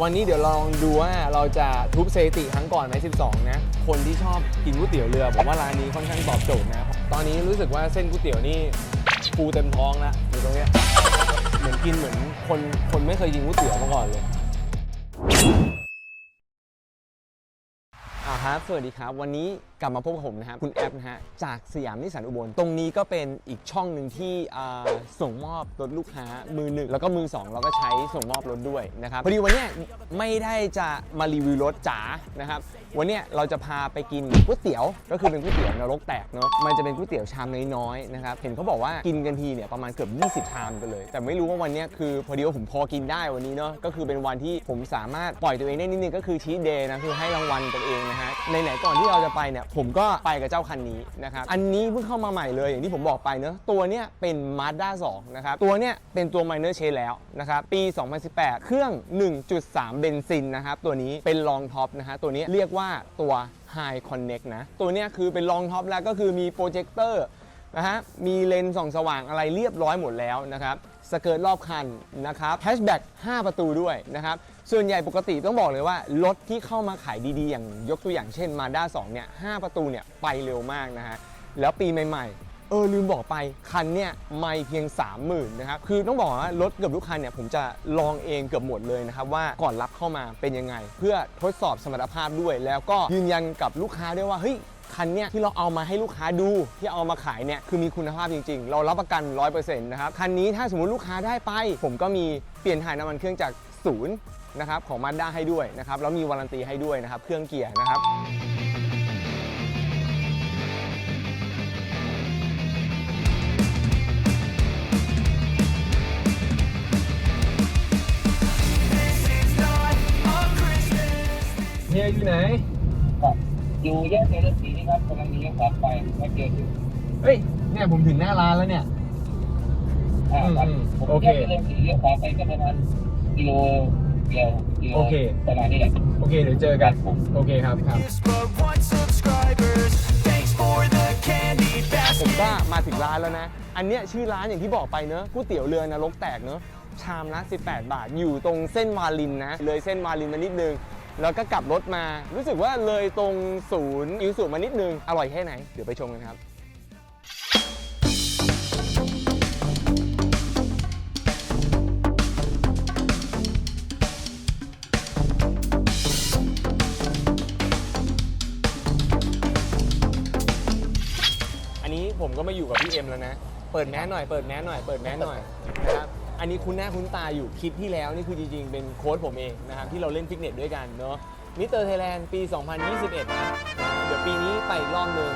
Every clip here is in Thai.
วันนี้เดี๋ยวลองดูว่าเราจะทุบสถิติครั้งก่อนไหม12 นะ คนที่ชอบกินก๋วยเตี๋ยวเรือผมว่าร้านนี้ค่อนข้างตอบโจทย์นะ ตอนนี้รู้สึกว่าเส้นก๋วยเตี๋ยวนี่ฟูเต็มท้องแล้วอยู่ตรงเนี้ยเหมือนกินเหมือนคนคนไม่เคยกินก๋วยเตี๋ยวมาก่อนเลยอ่าฮะสวัสดีครับ วันนี้ กลับมาพบกับผมนะครับคุณแอปนะฮะจากสยามนิสสันอุบล ตรงนี้ก็เป็นอีกช่องหนึ่งที่อ่าส่งมอบรถลูกค้ามือหนึ่งแล้วก็มือสองเราก็ใช้ส่งมอบรถด้วยนะครับพอดีวันเนี้ยไม่ได้จะมารีวิวรถจ๋านะครับวันเนี้ยเราจะพาไปกินก๋วยเตี๋ยวก็คือเป็นก๋วยเตี๋ยวนรกแตกเนาะมันจะเป็นก๋วยเตี๋ยวชามน้อยๆนะครับเห็นเขาบอกว่ากินกันทีเนี่ยประมาณเกือบ 20 ชามกันเลย แต่ไม่รู้ว่าวันเนี้ยคือพอดีว่าผมพอกินได้วันนี้เนาะก็คือเป็นวันที่ผมสามารถปล่อยตัวเองได้นิดนึงก็คือชีทเดย์นะคือให้รางวัลตัวเองนะฮะในไหนๆก่อนที่เราจะไปเนี่ยผมก็ไปกับเจ้าคันนี้นะครับ อันนี้เพิ่งเข้ามาใหม่เลยอย่างที่ผมบอกไปเนอะตัวเนี้ยเป็น Mazda 2 นะครับ ตัวเนี้ยเป็นตัว Minor Change แล้วนะครับ ปี 2018 เครื่อง 1.3 เบนซินนะครับ ตัวนี้เป็นรองท็อปนะฮะ ตัวนี้เรียกว่าตัว High Connect นะ ตัวเนี้ยคือเป็นรองท็อปแล้วก็คือมีโปรเจคเตอร์นะฮะ มีเลนส์ส่องสว่างอะไรเรียบร้อยหมดแล้วนะครับ สเกิร์ตรอบคันนะครับแฮชแบ็ก5ประตูด้วยนะครับ ส่วนใหญ่ปกติต้องบอกเลยว่า รถที่เข้ามาขายดีๆ อย่างยกตัวอย่างเช่น Mazda 2เนี่ย5ประตูเนี่ยไปเร็วมากนะฮะ แล้วปีใหม่ๆ เออลืมบอกไปคันเนี่ยไม่เพียง 30,000นะครับ คือต้องบอกว่ารถเกือบทุกคันเนี่ยผมจะลองเองเกือบหมดเลยนะครับว่าก่อนรับเข้ามาเป็นยังไง เพื่อทดสอบสมรรถภาพด้วย แล้วก็ยืนยันกับลูกค้าด้วยว่าเฮ้ย คันเนี้ยที่เราเอามาให้ลูกค้าดูที่เอามาขายเนี่ยคือมีคุณภาพจริง ๆ เรารับประกัน 100%นะครับคันนี้ถ้าสมมติลูกค้าได้ไป ผมก็มีเปลี่ยนถ่ายน้ำมันเครื่องจากศูนย์นะครับของมาด้าให้ด้วยนะครับแล้วมีวารันตีให้ด้วยนะครับเครื่องเกียร์นะครับเฮียอยู่ไหน อยู่แยกเจริญศรีนี่ครับกำลังเลี้ยวขวาไปไม่เจออยู่เฮ้ย เนี่ยผมถึงหน้าร้านแล้วเนี่ย อ่าครับอืมผมโอเค แยกเจริญศรีเลี้ยวขวาไปก็ประมาณกิโลเดียวกิโลโอเค ประมาณนี้แหละโอเคเดี๋ยวเจอกันโอเคครับครับ but one subscribers. Thanks for the candy ผม basket. ก็มาถึงร้านแล้วนะ อันเนี้ยชื่อร้านอย่างที่บอกไปเนอะก๋วยเตี๋ยวเรือนรกแตกเนอะชามละ 18 บาท อยู่ตรงเส้นวาลินนะ เลยเส้นวาลินมานิดนึง แล้วก็กลับรถมา รู้สึกว่าเลยตรงศูนย์อิวสุมานิดนึง อร่อยแค่ไหน เดี๋ยวไปชมกันครับอันนี้ผมก็มาอยู่กับพี่เอ็มแล้วนะ เปิดแมสหน่อย เปิดแมสหน่อย เปิดแมสหน่อย อันนี้คุณหน้าคุณตาอยู่คลิปที่แล้วนี่คือจริงๆ เป็นโค้ชผมเองนะครับที่เราเล่นฟิตเนสด้วยกันเนาะมิเตอร์ไทยแลนด์ปี 2021 นะเดี๋ยวปีนี้ไปอีกรอบหนึ่ง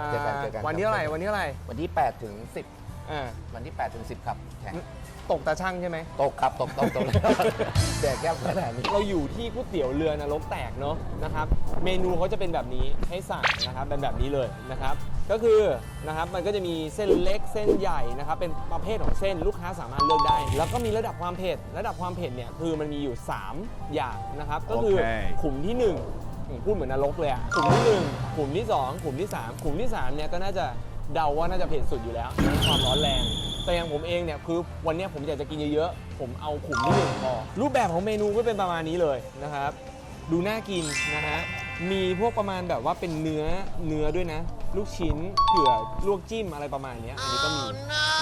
อ่าเจอกันเจอกัน วันที่เท่าไหร่วันที่เท่าไหร่วันที่ 8 ถึง อ่า10 วันที่ 8 ถึง 10 ครับแข่ง ตกตาช่างใช่ไหม ตกครับตกตกตกแดกแก้วขนาดนี้ เราอยู่ที่ก๋วยเตี๋ยวเรือนรกแตกเนาะนะครับ เมนูเขาจะเป็นแบบนี้ให้สั่งนะครับเป็นแบบนี้เลยนะครับ ก็คือนะครับมันก็จะมีเส้นเล็กเส้นใหญ่นะครับเป็นประเภทของเส้นลูกค้าสามารถเลือกได้ แล้วก็มีระดับความเผ็ดระดับความเผ็ดเนี่ยคือมันมีอยู่ 3 อย่างนะครับ ก็คือโอเค ขุมที่ 1 ผมพูดเหมือนนรกเลยอะขุมที่หนึ่งขุมที่สองขุมที่สามขุมที่สามเนี่ยก็น่าจะเดาว่าน่าจะเผ็ดสุดอยู่แล้วความร้อนแรง แต่อย่างผมเองเนี่ยคือวันเนี้ยผมอยากจะกินเยอะๆ ผมเอาขุมที่หนึ่งพอรูปแบบของเมนูก็เป็นประมาณนี้เลยนะครับ ดูน่ากินนะฮะ มีพวกประมาณแบบว่าเป็นเนื้อเนื้อด้วยนะ ลูกชิ้นเผื่อลวกจิ้มอะไรประมาณเนี้ยอันนี้ก็มี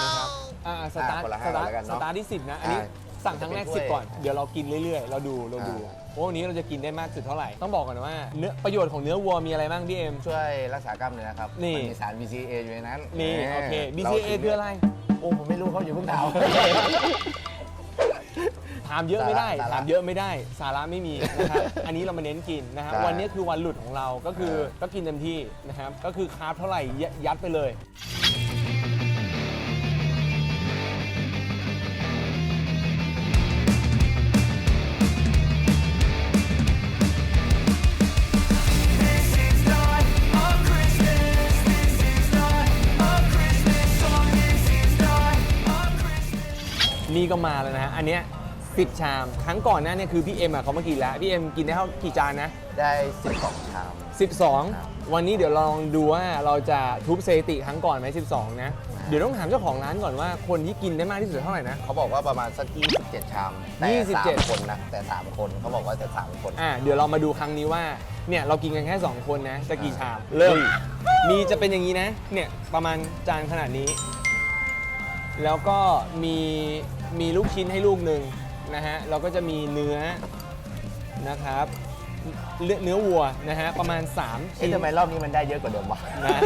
นะครับอ่าสตาร์ทคนละสห้าตาร์ทแล้วกันสเนอะตาร์ทที่10นะอันนี้อ่าสั่งครั้งแรกจะเป็นถ้วย10ก่อนเดี๋ยวเรากินเรื่อยๆ เราดูเราดูอ่าเพราะวันนี้เราจะกินได้มากสุดเท่าไหร่ต้องบอกก่อนนะว่าเนื้อประโยชน์ของเนื้อวัวมีอะไรบ้างพี่เอ็ม ช่วยรักษากล้ามเนื้อครับนี่ มัมีสาร BCA อยู่ในนั้นนี่แหมโอเคเรา BCA คืออะไร โอ้ผมไม่รู้เขาอยู่เพิ่งถาม ถามเยอะไม่ได้ สาระถามเยอะไม่ได้ สาระไม่มีนะครับ อันนี้เรามาเน้นกินนะครับใช่วันนี้คือวันหลุดของเรา ก็คือเออ ก็กินเต็มที่นะครับ ก็คือคาร์บเท่าไหร่ยยัดไปเลย ก็มาแล้วนะฮะอันเนี้ยสิบชาม ครั้งก่อนหน้าเนี่ยคือพี่เอ็มอะเขามากินแล้ว พี่เอ็มกินได้เท่ากี่จานนะ ได้ 12 ชาม ครับ12 วันนี้เดี๋ยวลองดูว่าเราจะทุบสถิติครั้งก่อนไหม12 นะ เดี๋ยวต้องถามเจ้าของร้านก่อนว่าคนที่กินได้มากที่สุดเท่าไหร่นะ เขาบอกว่าประมาณสัก27 ชาม แต่27 3คนนะ แต่ 3 คนเขาบอกว่าจะ3คน อ่าเดี๋ยวเรามาดูครั้งนี้ว่า เนี่ยเรากินกันแค่ 2 คนนะ จะกี่ชาม เริ่ม มีจะเป็นอย่างนี้นะ เนี่ยประมาณจานขนาดนี้ แล้วก็มี มีลูกชิ้นให้ลูกหนึ่งนะฮะแล้วก็จะมีเนื้อนะครับ เลือเนื้อวัวนะฮะประมาณ3เอ๊ะชิ้นทำไมรอบนี้มันได้เยอะกว่าเดิมวะ นะ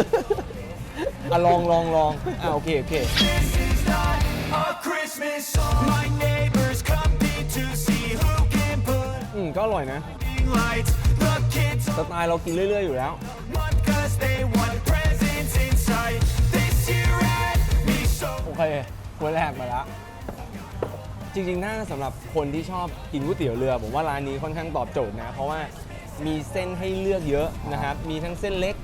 อะลองลองลองอ่าโอเคโอเค This is not a Christmas song. My neighbors compete to see who can put อืมก็อร่อยนะ lights. The kids สไตล์เรากินเรื่อย ๆ อยู่แล้ว want cause they want presents inside. This year had me so โอเคคนแรกมาแล้ว จริงๆ ถ้าสำหรับคนที่ชอบกินก๋วยเตี๋ยวเรือ ผมว่าร้านนี้ค่อนข้างตอบโจทย์นะ เพราะว่ามีเส้นให้เลือกเยอะนะครับ มีทั้งเส้นเล็ก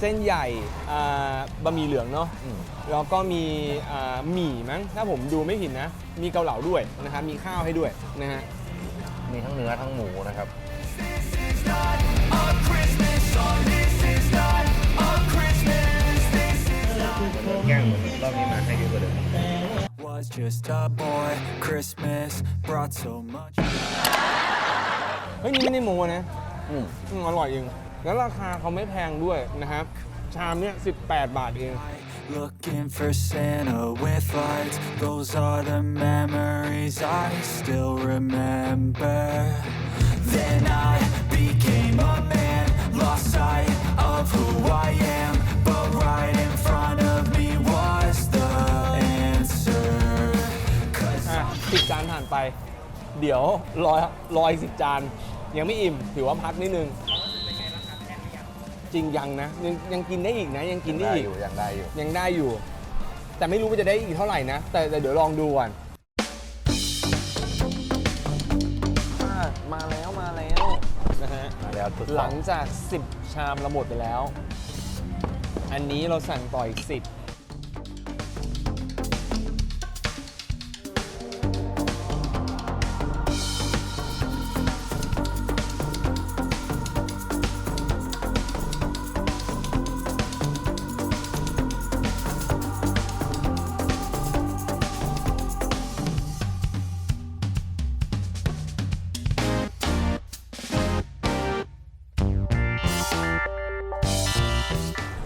เส้นใหญ่อ่าบะหมี่เหลืองเนาะ อืม แล้วก็มีอ่าหมี่มั้ง ถ้าผมดูไม่ผิดนะ มีเกาเหลาด้วยนะครับ มีข้าวให้ด้วยนะฮะ มีทั้งเนื้อทั้งหมูนะครับ was just a boy. Christmas brought so much. เฮ้ยนี่ไม่ได้โมนะ อืม อืมอร่อยจริง แล้วราคาเขาไม่แพงด้วยนะครับ ชามเนี้ย18 บาทเอง Looking for Santa with lights. Those are the memories I still remember. Then I became a man, lost sight of who I am. เดี๋ยวรอรออีกสิบจาน ยังไม่อิ่ม ถือว่าพักนิดนึง จริงยังนะ ยังยังกินได้อีกนะ ยังกินได้ได้อีอก ยู่ยังได้อยู่ ยังได้อยู่ แต่ไม่รู้ว่าจะได้อีกเท่าไหร่นะ แต่แต่เดี๋ยวลองดูก่อนอะมาแล้วมาแล้วนะฮะ มาแล้วทุกหลังจาก 10 ชามเราหมดไปแล้ว อันนี้เราสั่งต่ออีก 10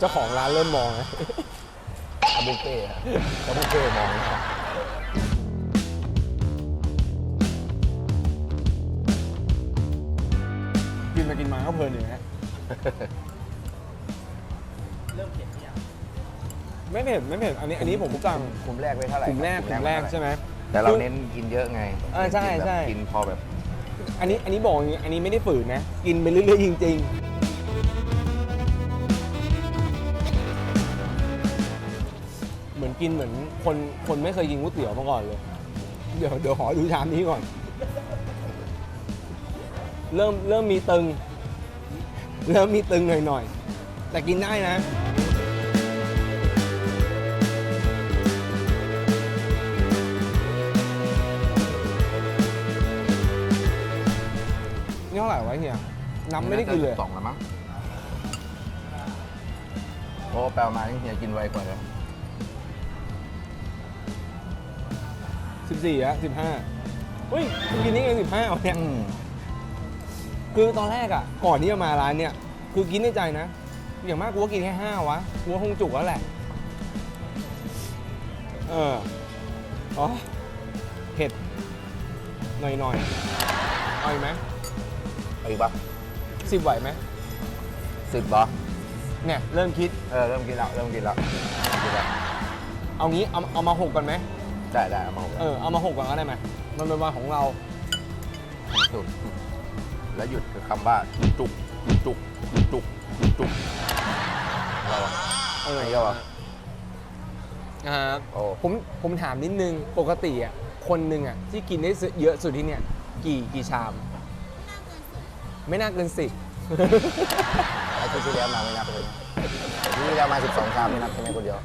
จ้าของร้านเริ่มมองนะอาบุฟเฟ่ต์อะแล้วบุฟเฟ่ต์มองหน้ากินมากินมาก็เพลินอยู่นะไม่เผ็ดไม่เผ็ดอันนี้อันนี้ผมสั่งกลุ่มแรกไว้เท่าไหร่กลุ่มแรกกลุ่มแรกใช่ไหมแต่เราคือเน้นกินเยอะไงเออใช่กินแบบใช่กินพอแบบ อันนี้อันนี้บอกอย่างงี้อันนี้ไม่ได้ฝืนนะ กินไปเรื่อยๆจริง ๆ กินเหมือนคนคนไม่เคยกินก๋วยเตี๋ยวมาก่อนเลย เดี๋ยวเดี๋ยวขอดูชามนี้ก่อน เริ่มเริ่มมีตึง เริ่มมีตึงหน่อยๆแต่กินได้นะ นี่เท่าไหร่วะเฮียน้ำไม่ได้กินเลยสองแล้วมั้งโอ้แปลมานี่เฮียกินไวกว่าเลย สิบสี่อะสิบห้าเฮ้ยคุณกินนี่ไงสิบห้าเนี่ยอืมคือตอนแรกอะก่อนที่จะมาร้านเนี่ย คือกินในใจนะ อย่างมากกูก็กินแค่ห้าวะกูก็คงจุกแล้วแหละ เอออ๋อเผ็ดหน่อยหน่อยๆเอาอีกไหมเอาอีกปะสิบไหวไหมสิบเหรอเนี่ยเริ่มคิด เออเริ่มกินแล้วเริ่มกินแล้วกินแล้วเอางี้เอาเอามาหกก่อนไหม ได้ได้เอามาหกเออเอามาหกก่อนก็ได้ไหมมันเป็นวันของเราสุดแล้วหยุดคือคำว่าจุกจุกจุกจุกอะไรวะเออไม่ก็วะอ่าโอ้ผมผมถามนิดนึงปกติอะคนหนึ่งอะที่กินได้เยอะสุดที่เนี่ย กี่กี่ชาม ไม่น่าเกินสิบไอ้ที่ที่แล้วมาไม่นับเลยที่ที่แล้วมา12ชามไม่นับใช่ไหมคนเดียว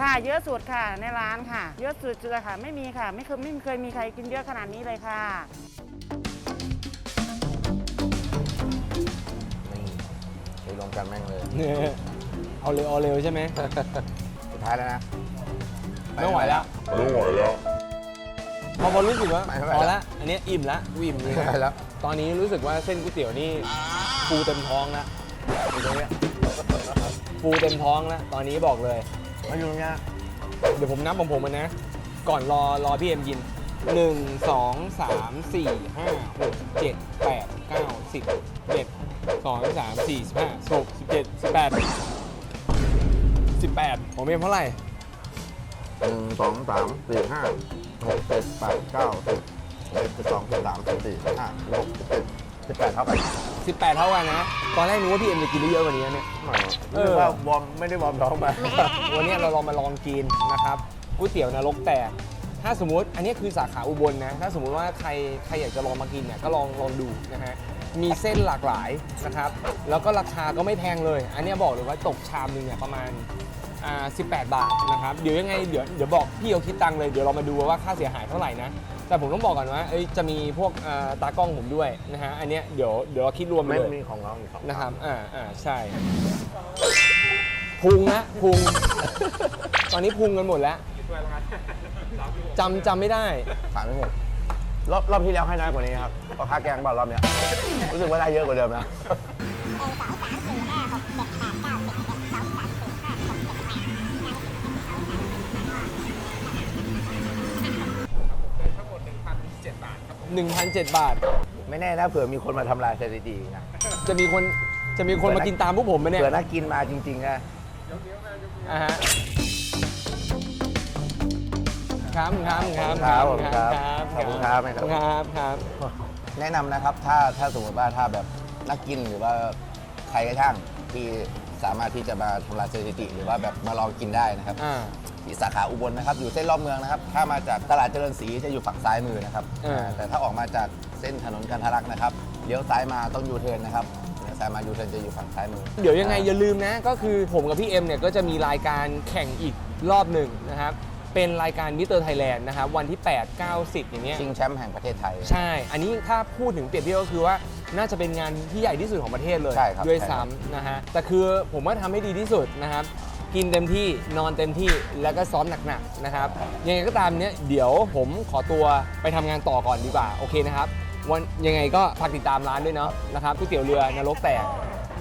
ค่ะ เยอะสุดค่ะในร้านค่ะ เยอะสุดเลยค่ะ ไม่มีค่ะ ไม่เคยไม่เคยมีใครกินเยอะขนาดนี้เลยค่ะ นี่ไปรวมกันแม่งเลยเนี่ยเอาเร็วเอาเร็วใช่ไหม สุดท้ายแล้วนะไม่ไหวแล้ว ไม่ไหวแล้ว พอพอรู้สึกว่าไม่ไหวพอแล้ละวอันเนี้ยอิ่มละกูอิ่มเลยไม่ไหวแล้วตอนนี้รู้สึกว่าเส้นก๋วยเตี๋ยวนี่ฟูเต็มท้องแล้วอยู่ตรงเนี้ยฟูเต็มท้องแล้วตอนนี้บอกเลย มาอยู่ตรงเนี้เดี๋ยวผมนับของผมมันนะ ก่อนรอรอพี่เอ็มกิน1 2 3 4 5 6 7 8 9 10 11 2 3 4 5 6 17 18 18ผมเอ็มเท่าไหร่หนึ่งสองสามสี่ห้าหกเจ็ดแปดเก้าสิบสิบเอ็ดสิบสองสิบสามสิบสี่สิบห้าสิบหกสิบเจ็ดสิบแปดเท่ากัน 18 เท่ากันนะ ตอนแรกนึกว่าพี่เอ็มจะกินได้เยอะกว่านี้นะเนี่ยไม่รู้สึกว่าวอร์มไม่ได้วอร์มท้องมา วันนี้เราลองมาลองกินนะครับก๋วยเตี๋ยวนรกแตก ถ้าสมมติอันนี้คือสาขาอุบลนะ ถ้าสมมุติว่าใครใครอยากจะลองมากินเนี่ยก็ลองลองดูนะฮะ มีเส้นหลากหลายนะครับ แล้วก็ราคาก็ไม่แพงเลย อันเนี้ยบอกเลยว่าตกชามหนึงเนี่ยประมาณ อ่า18 บาทนะครับ เดี๋ยวยังไงเดี๋ยวเดี๋ยวบอกพี่เอาคิดตังค์เลย เดี๋ยวเรามาดูว่าค่าเสียหายเท่าไหร่นะ แต่ผมต้องบอกก่อนว่าเอ้ยจะมีพวกอ่าตากล้องผมด้วยนะฮะ อันเนี้ยเดี๋ยวเดี๋ยวเราคิดรวมไปไม่เลยมีของน้องอีกสองนะครับ อ่าอ่าใช่ พุงนะพุง ตอนนี้พุงกันหมดแล้วจำจำไม่ได้ถามไม่หมดรอบรอบที่แล้วให้น้อยกว่านี้ครับเพราะค่าแกงบอลรอบเนี้ยรู้สึกว่าได้เยอะกว่าเดิมนะ 1,007 บาท ไม่แน่นะเผื่อมีคนมาทำลายสถิตินะ จะมีคนจะมีคนมากินตามพวกผมไหมเนี่ยเผื่อน่ากินมาจริงๆนะอ่าฮะครับครับครับครับผมครับครับขอบคุณครับครับครับ แนะนำนะครับถ้าถ้าสมมติว่าถ้าแบบนักกินหรือว่าใครก็ช่างที่ สามารถที่จะมาทำลายสถิติ หรือว่าแบบมาลองกินได้นะครับอ่าที่สาขาอุบลนะครับ อยู่เส้นรอบเมืองนะครับ ถ้ามาจากตลาดเจริญศรีจะอยู่ฝั่งซ้ายมือนะครับอ่าอ่าแต่ถ้าออกมาจากเส้นถนนกันทะลักนะครับเลี้ยวซ้ายมาต้องยูเทิร์นนะครับเลี้ยวซ้ายมายูเทิร์นจะอยู่ฝั่งซ้ายมือ เดี๋ยวยังไงอย่าลืมนะ ก็คือผมกับพี่เอ็มเนี่ยก็จะมีรายการแข่งอีกรอบหนึ่งนะครับ เป็นรายการมิสเตอร์ไทยแลนด์นะครับวันที่ 8 9 10 อย่างเงี้ย ชิงแชมป์แห่งประเทศไทย ใช่ อันนี้ถ้าพูดถึงเปรียบเทียบก็คือว่า น่าจะเป็นงานที่ใหญ่ที่สุดของประเทศเลย ใช่ครับด้วยใช่ครับซ้ำนะฮะ แต่คือผมว่าทำให้ดีที่สุดนะครับ กินเต็มที่นอนเต็มที่แล้วก็ซ้อมหนักๆนะครับ ยังไงก็ตามเนี้ยเดี๋ยวผมขอตัวไปทำงานต่อก่อนดีกว่า โอเคนะครับวันยังไงก็ฝากติดตามร้านด้วยเนาะนะครับก๋วยเตี๋ยวเรือนรกแตก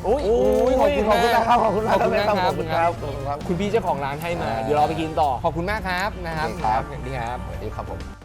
อุ้ยโอ้ยขอบคุณขอบคุณมากนะครับขอบคุณมากขอบคุณมากครับขอบคุณครับขอบคุณครับ คุณพี่เจ้าของร้านให้มาอ่าเดี๋ยวเราไปกินต่อขอบคุณมากครับนะครับโอเคครับ สวัสดีครับ สวัสดีครับผม